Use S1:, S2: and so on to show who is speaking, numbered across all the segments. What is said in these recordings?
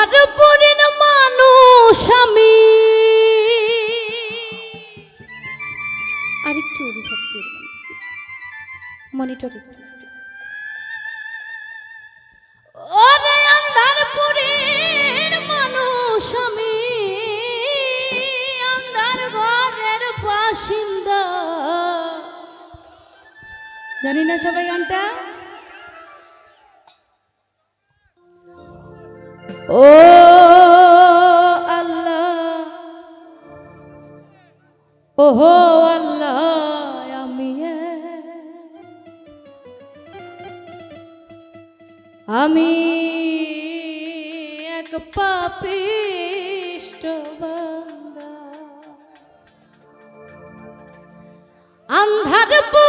S1: আন্ধারপুরের মানুষ আমি। আরেকটু মনিটর ওরে আন্ধারপুরের জানি না সবাই গানটা? ও আল্লাহ ওহো আল্লাহ আমি আমি এক পাপিষ্ট বান্দা। আন্ধারপুরের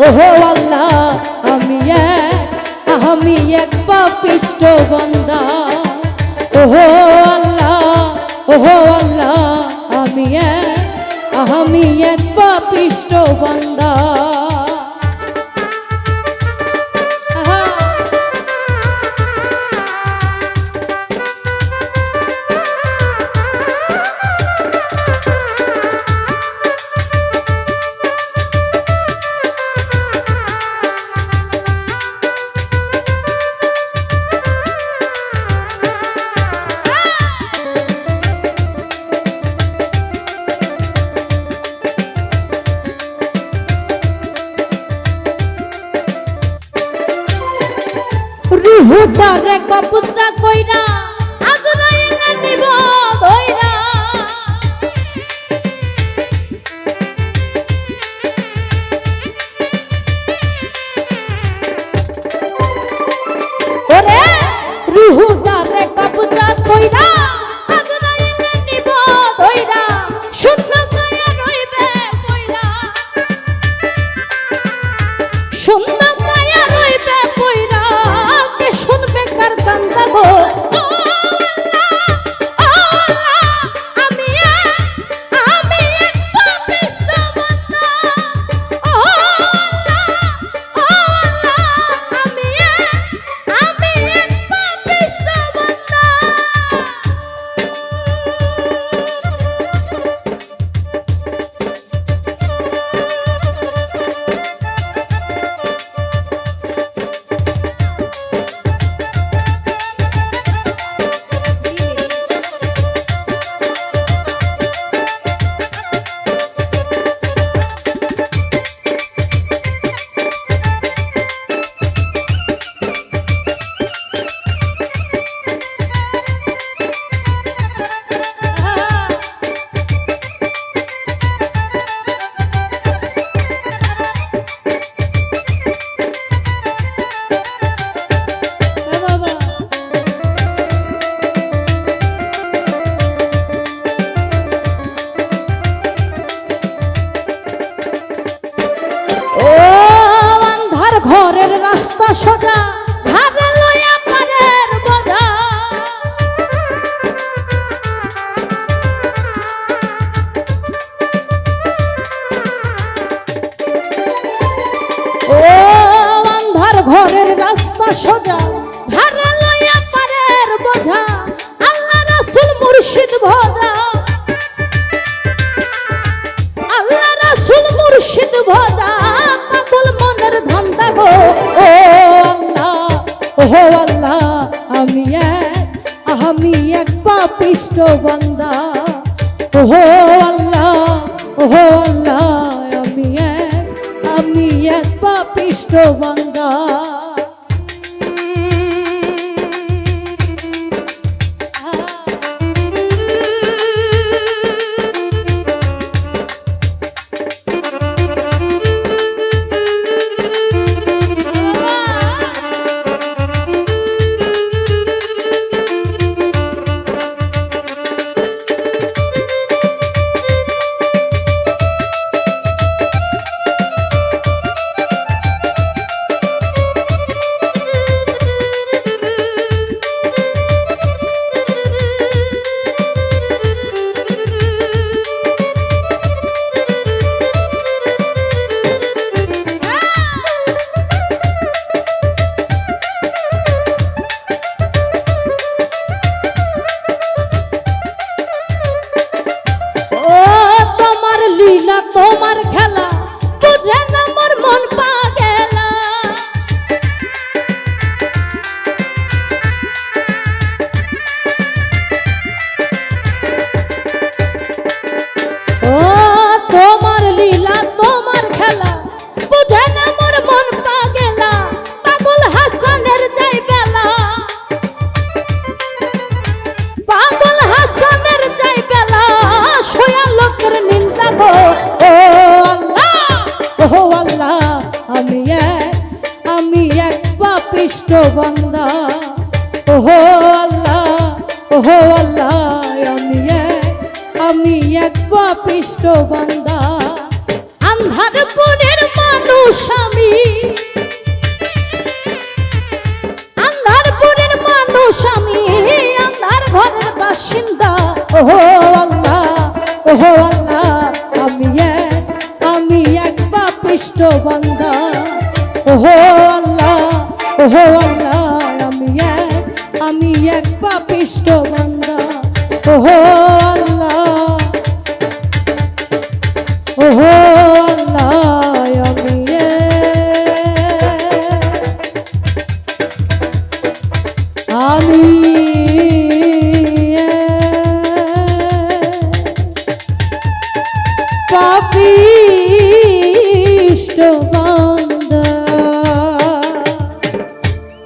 S1: ও আল্লাহ, আমি এক আমি এক পাপিষ্ট বন্দা। ওহো আল্লাহ ওহো আল্লাহ, আমি এক আমি এক পাপিষ্ট বান্দা। রুহুটারে কবজা সোজা ধারে লইয়া পারের বোঝা, আল্লাহ রাসূল মুর্শিদ ভজা আল্লাহ রাসূল মুর্শিদ ভজা পাগল মনের ধান্দা গো। ও আল্লাহ ও আল্লাহ, আমি এক আমি এক পাপিষ্ট বান্দা। ও আল্লাহ ও আল্লাহ, আমি এক আমি এক পাপিষ্ট বান্দা। ওহো আল্লাহ, আমি এক আমি এক পাপিষ্ট বান্দা। ওহো আল্লাহ ওহো আল্লাহ, আমি এক আমি এক পাপিষ্ট বান্দা। আন্ধার পরের মানুষ আমি। আন্ধার পরের মানুষ আমি, আন্ধার ঘরের বাসিন্দা। ওহো আল্লাহ ওহো আল্লাহ ওহো